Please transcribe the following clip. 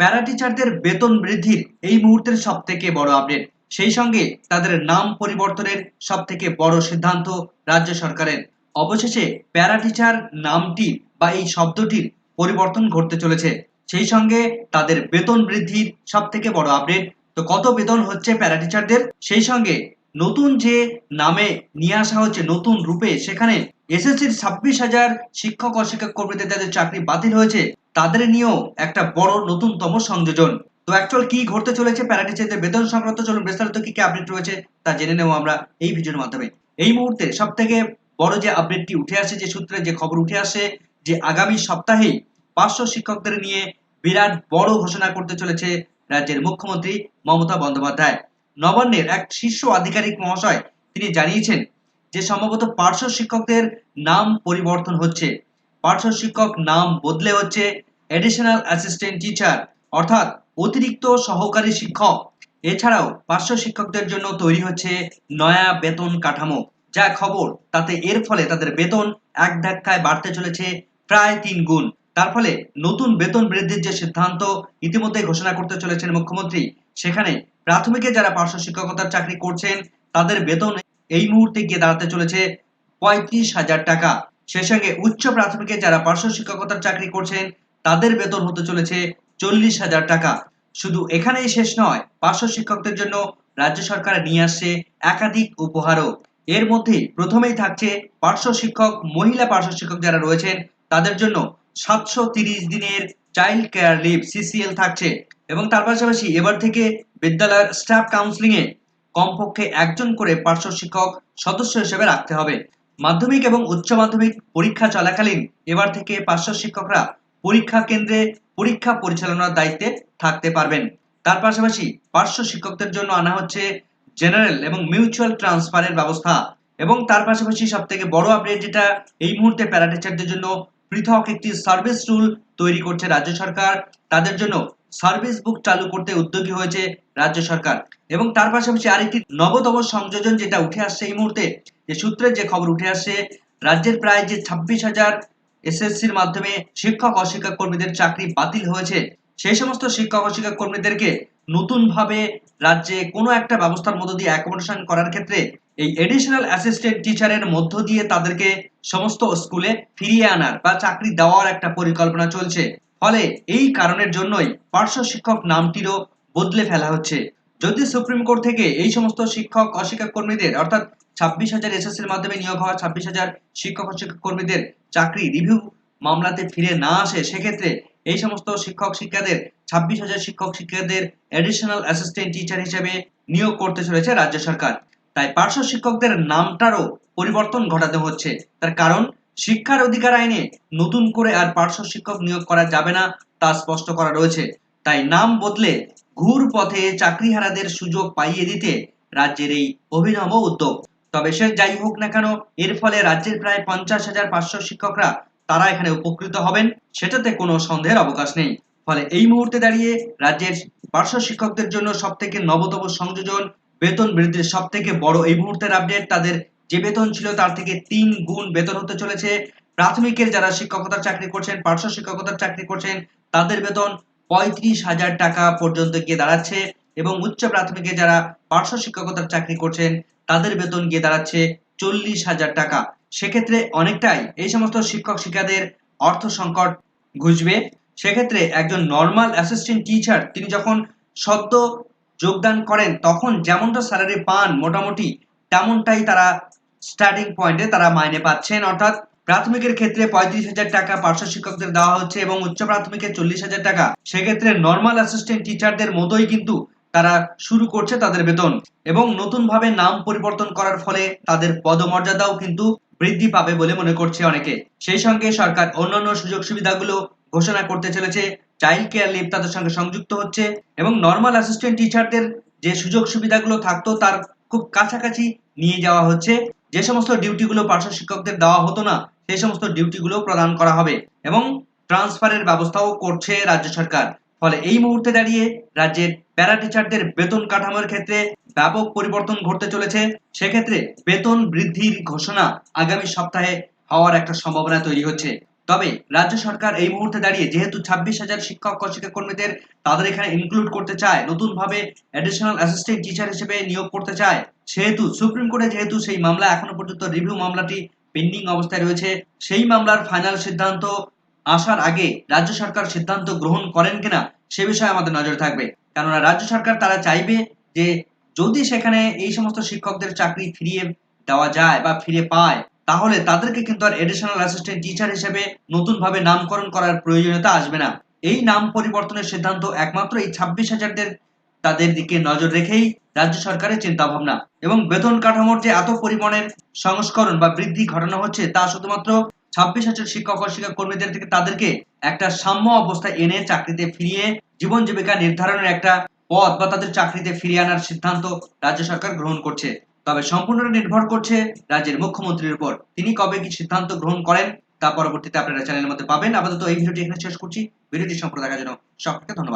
প্যারা টিচারদের বেতন বৃদ্ধির এই মুহূর্তের সব থেকে বড় আপডেট সেই সঙ্গে তাদের নাম পরিবর্তনের সব থেকে বড় সিদ্ধান্ত রাজ্য সরকারের। অবশেষে প্যারা টিচার নামটি বা এই শব্দটির পরিবর্তন ঘটতে চলেছে। সেই সঙ্গে তাদের বেতন বৃদ্ধির সব থেকে বড় আপডেট তো কত বেতন হচ্ছে প্যারা টিচারদের সেই সঙ্গে নতুন যে নামে নিয়ে আসা হচ্ছে, নতুন রূপে, সেখানে এসএসসির ছাব্বিশ হাজার শিক্ষক অশিক্ষক কর্মীদের যাদের চাকরি বাতিল হয়েছে, তাদের নিয়েও একটা বড় নতুনতম সংযোজন। তো অ্যাকচুয়াল কি ঘটতে চলেছে প্যারা বেতন সংক্রান্ত চলুন বিস্তারিত কি কি আপডেট রয়েছে, তা জেনে নেব আমরা এই ভিডিওর মাধ্যমে। এই মুহূর্তে সব থেকে বড় যে আপডেটটি উঠে আসে যে সূত্রে যে খবর উঠে আসে যে আগামী সপ্তাহেই পাঁচশো শিক্ষকদের নিয়ে বিরাট বড় ঘোষণা করতে চলেছে রাজ্যের মুখ্যমন্ত্রী মমতা বন্দ্যোপাধ্যায়। নবান্নের এক শীর্ষ আধিকারিক মহাশয় তিনি জানিয়েছেন যে সম্ভবত পার্শ্ব শিক্ষকদের নাম পরিবর্তন হচ্ছে। পার্শ্ব শিক্ষক নাম বদলে হচ্ছে এডিশনাল অ্যাসিস্ট্যান্ট টিচার অর্থাৎ অতিরিক্ত সহকারী শিক্ষক। এছাড়াও পার্শ্ব শিক্ষকদের জন্য তৈরি হচ্ছে নয়া বেতন কাঠামো। যা খবর, তাতে এর ফলে তাদের বেতন এক ধাক্কায় বাড়তে চলেছে প্রায় তিন গুণ। তার ফলে নতুন বেতন বৃদ্ধির যে সিদ্ধান্ত ইতিমধ্যে ঘোষণা করতে চলেছেন মুখ্যমন্ত্রী, সেখানে প্রাথমিকে যারা পার্শ্ব শিক্ষকতার চাকরি করছেন, তাদের বেতন এই মুহূর্তে গিয়ে দাঁড়াতে চলেছে পঁয়ত্রিশ হাজার টাকা। সে সঙ্গে উচ্চ প্রাথমিকে যারা পার্শ্ব শিক্ষকতার চাকরি করছেন, তাদের বেতন হতে চলেছে চল্লিশ হাজার টাকা। শুধু এখানেই শেষ নয়, পার্শ্ব শিক্ষকদের জন্য রাজ্য সরকার নিয়ে আসছে একাধিক উপহারও। এর মধ্যে প্রথমেই থাকছে পার্শ্ব শিক্ষক, মহিলা পার্শ্ব শিক্ষক যারা রয়েছেন, তাদের জন্য সাতশো তিরিশ দিনের চাইল্ড কেয়ার লিভ, সিসিএল থাকছে। এবং তার পাশাপাশি এবার থেকে বিদ্যালয়ের স্টাফ কাউন্সিলিং এ কমপক্ষে একজন করে পার্শ্ব শিক্ষক সদস্য হিসেবে রাখতে হবে। মাধ্যমিক এবং উচ্চ মাধ্যমিক পরীক্ষা চলাকালীন এবার থেকে পার্শ্ব শিক্ষকরা পরীক্ষা কেন্দ্রে পরীক্ষা পরিচালনার দায়িত্বে থাকতে পারবেন। তার পাশাপাশি পার্শ্ব শিক্ষকদের জন্য আনা হচ্ছে জেনারেল এবং মিউচুয়াল ট্রান্সফারের ব্যবস্থা। এবং তার পাশাপাশি সব থেকে বড় আপডেট যেটা এই মুহূর্তে প্যারাটিচারদের জন্য পৃথক একটি সার্ভিস রুল তৈরি করছে রাজ্য সরকার। তাদের জন্য সার্ভিস বুক চালু করতে উদ্যোগী হয়েছে রাজ্য সরকার। এবং তার পাশাপাশি আরেকটি নবতম সংযোজন যেটা উঠে আসছে এই মুহূর্তে, যে সূত্রের যে খবর উঠে আসছে, রাজ্যের প্রায় যে ছাব্বিশ হাজার এসএসসির মাধ্যমে শিক্ষক অশিক্ষক কর্মীদের চাকরি বাতিল হয়েছে, সেই সমস্ত শিক্ষক অশিক্ষক কর্মীদেরকে নতুনভাবে রাজ্যে কোনো একটা ব্যবস্থার মধ্য দিয়ে অ্যাকোমোডেশন করার ক্ষেত্রে এই এডিশনাল অ্যাসিস্ট্যান্ট টিচারের মধ্য দিয়ে তাদেরকে সমস্ত স্কুলে ফিরিয়ে আনার বা চাকরি দেওয়ার একটা পরিকল্পনা চলছে। ফলে এই কারণের জন্যই পার্শ্ব শিক্ষক নামটিরও বদলে ফেলা হচ্ছে। যদি সুপ্রিম কোর্ট থেকে এই সমস্ত শিক্ষক অশিক্ষক কর্মীদের, অর্থাৎ ছাব্বিশ হাজার এসএসসির মাধ্যমে নিয়োগ হওয়া ছাব্বিশ হাজার শিক্ষক অশিক্ষক কর্মীদের চাকরি রিভিউ মামলাতে ফিরে না আসে, সেক্ষেত্রে এই সমস্ত শিক্ষক শিক্ষাদের, ছাব্বিশ হাজার শিক্ষক শিক্ষাদের অ্যাডিশনাল অ্যাসিস্ট্যান্ট টিচার হিসেবে নিয়োগ করতে চলেছে রাজ্য সরকার। তাই পার্শ্ব শিক্ষকদের নামটারও পরিবর্তন ঘটাতে হচ্ছে। তার কারণ, শিক্ষার অধিকার আইনে নতুন করে আর পার্শ্ব শিক্ষক নিয়োগ করা যাবে না তা স্পষ্ট করা রয়েছে। তাই নাম বদলে ঘুর পথে চাকরিহারাদের সুযোগ পাইয়ে দিতে রাজ্যের এই অভিনব উদ্যোগ। তবে সে যাই হোক না কেন, এর ফলে রাজ্যের প্রায় পঞ্চাশ হাজার পাঁচশো শিক্ষকরা তারা এখানে উপকৃত হবেন, সেটাতে কোনো সন্দেহের অবকাশ নেই। ফলে এই মুহূর্তে দাঁড়িয়ে রাজ্যের পার্শ্ব শিক্ষকদের জন্য সব থেকে নবতম সংযোজন বেতন বৃদ্ধির সব থেকে বড় এই মুহূর্তের আপডেট তাদের যে বেতন ছিল তার থেকে তিন গুণ বেতন হতে চলেছে। প্রাথমিকের যারা শিক্ষকতার চাকরি করছেন, পার্শ্ব শিক্ষকতার চাকরি করছেন, তাদের বেতন পঁয়ত্রিশ হাজার টাকা পর্যন্ত গিয়ে দাঁড়াচ্ছে এবং উচ্চ প্রাথমিকে যারা পার্শ্ব শিক্ষকতার চাকরি করছেন, তাদের বেতন গিয়ে দাঁড়াচ্ছে চল্লিশ হাজার টাকা। সেক্ষেত্রে অনেকটাই এই সমস্ত শিক্ষক শিক্ষাদের অর্থ সংকট ঘুষবে সেক্ষেত্রে একজন নর্মাল অ্যাসিস্ট্যান্ট টিচার তিনি যখন সদ্য যোগদান করেন, তখন যেমনটা স্যালারি পান মোটামুটি তেমনটাই তারা স্টার্টিং পয়েন্টে তারা মাইনে পাচ্ছেন। অর্থাৎ প্রাথমিকের ক্ষেত্রে পঁয়ত্রিশ হাজার টাকা পার্শ্ব শিক্ষকদের দেওয়া হচ্ছে এবং উচ্চ প্রাথমিকে চল্লিশ হাজার টাকা। সেক্ষেত্রে নর্মাল অ্যাসিস্ট্যান্ট টিচারদের মতোই কিন্তু তারা শুরু করছে তাদের বেতন এবং নতুনভাবে নাম পরিবর্তন করার ফলে তাদের পদমর্যাদাও কিন্তু বৃদ্ধি পাবে বলে মনে করছে অনেকে। সেই সঙ্গে সরকার অন্যান্য সুযোগ সুবিধাগুলো ঘোষণা করতে চলেছে। চাইল্ড কেয়ার লিভ তাদের সঙ্গে সংযুক্ত হচ্ছে এবং নর্মাল অ্যাসিস্ট্যান্ট টিচারদের যে সুযোগ সুবিধাগুলো থাকতো তার খুব কাছাকাছি নিয়ে যাওয়া হচ্ছে। যে সমস্ত ডিউটিগুলো পার্শ্ব শিক্ষকদের দেওয়া হতো না, সেই সমস্ত ডিউটিগুলো প্রদান করা হবে এবং ট্রান্সফারের ব্যবস্থাও করছে রাজ্য সরকার। ফলে এই মুহূর্তে দাঁড়িয়ে রাজ্যের প্যারা টিচারদের বেতন কাঠামোর ক্ষেত্রে ব্যাপক পরিবর্তন ঘটতে চলেছে। সেক্ষেত্রে বেতন বৃদ্ধির ঘোষণা আগামী সপ্তাহে হওয়ার একটা সম্ভাবনা তৈরি হচ্ছে। তবে রাজ্য সরকার এই মুহূর্তে দাঁড়িয়ে, যেহেতু ছাব্বিশ হাজার শিক্ষক ও শিক্ষা কর্মীদের তাদের এখানে ইনক্লুড করতে চায় নতুন ভাবে অ্যাডিশনাল অ্যাসিস্ট্যান্ট টিচার হিসেবে নিয়োগ করতে চায়, সেহেতু সুপ্রিম কোর্টে যেহেতু সেই মামলা এখনও পর্যন্ত রিভিউ মামলাটি পেন্ডিং অবস্থায় রয়েছে, সেই মামলার ফাইনাল সিদ্ধান্ত আসার আগে রাজ্য সরকার সিদ্ধান্ত গ্রহণ করেন কিনা, সে বিষয়ে আমাদের নজর থাকবে। কেননা রাজ্য সরকার তারা চাইবে যে যদি সেখানে এই সমস্ত শিক্ষকদের চাকরি ফিরিয়ে দেওয়া যায় বা ফিরে পায় তাহলে তাদেরকে কিন্তু আর এডিশনাল অ্যাসিস্ট্যান্ট টিচার হিসেবে নতুনভাবে নামকরণ করার প্রয়োজনীয়তা আসবে না। এই নাম পরিবর্তনের সিদ্ধান্ত একমাত্র এই ছাব্বিশ হাজারদের, তাদের দিকে নজর রেখেই রাজ্য সরকারের চিন্তা ভাবনা এবং বেতন কাঠামোর যে এত পরিমাণের সংস্করণ বা বৃদ্ধি ঘটানো হচ্ছে, তা শুধুমাত্র ছাব্বিশ হাজার শিক্ষক ও শিক্ষক কর্মীদের থেকে তাদেরকে একটা সাম্য অবস্থায় এনে চাকরিতে ফিরিয়ে, জীবন জীবিকা নির্ধারণের একটা পথ বা তাদের চাকরিতে ফিরিয়ে আনার সিদ্ধান্ত রাজ্য সরকার গ্রহণ করছে। তবে সম্পূর্ণটা নির্ভর করছে রাজ্যের মুখ্যমন্ত্রীর উপর। তিনি কবে কি সিদ্ধান্ত গ্রহণ করেন, তা পরবর্তীতে আপনারা চ্যানেলের মধ্যে পাবেন। আপাতত এই ভিডিওটি এখানে শেষ করছি। ভিডিওটি সম্পূর্ণ দেখার জন্য সকলকে ধন্যবাদ।